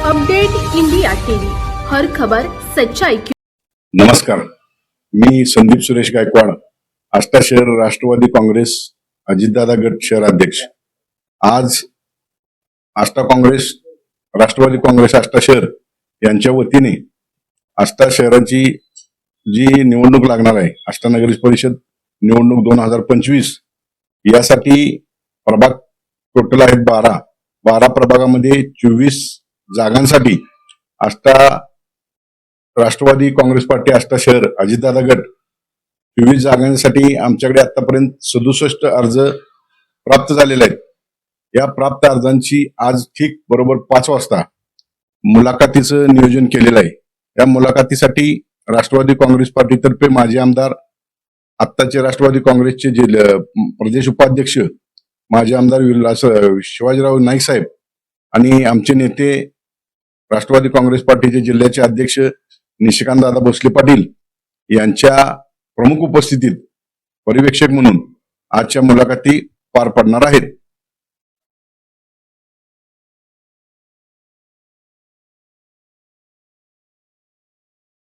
Update India TV. हर खबर सच्चाई की नमस्कार. मी संदीप सुरेश गायकवाड आष्टा शहर राष्ट्रवादी काँग्रेस अजितदादा गट शहर अध्यक्ष. आज आष्टा काँग्रेस राष्ट्रवादी काँग्रेस आष्टा शहर यांच्या वतीने आष्टा शहराची जी निवडणूक लागणार आहे आष्टा नगरी परिषद निवडणूक दोन हजार पंचवीस यासाठी प्रभाग टोटल आहेत बारा. बारा प्रभागामध्ये चोवीस जागांसाठी आष्टा राष्ट्रवादी काँग्रेस पार्टी आष्टा शहर अजितदादा गट विविध जागांसाठी आमच्याकडे आतापर्यंत सदुसष्ट अर्ज प्राप्त झालेले आहेत. या प्राप्त अर्जांची आज ठीक बरोबर पाच वाजता मुलाखतीचं नियोजन केलेलं आहे. या मुलाखतीसाठी राष्ट्रवादी काँग्रेस पार्टीतर्फे माजी आमदार आत्ताचे राष्ट्रवादी काँग्रेसचे जे प्रदेश उपाध्यक्ष माजी आमदार विलास शिवाजीराव नाईक साहेब आणि आमचे नेते राष्ट्रवादी काँग्रेस पार्टीचे जिल्ह्याचे अध्यक्ष निशिकांत दादा भोसले पाटील यांच्या प्रमुख उपस्थितीत पर्यवेक्षक म्हणून आजच्या मुलाखती पार पडणार आहेत.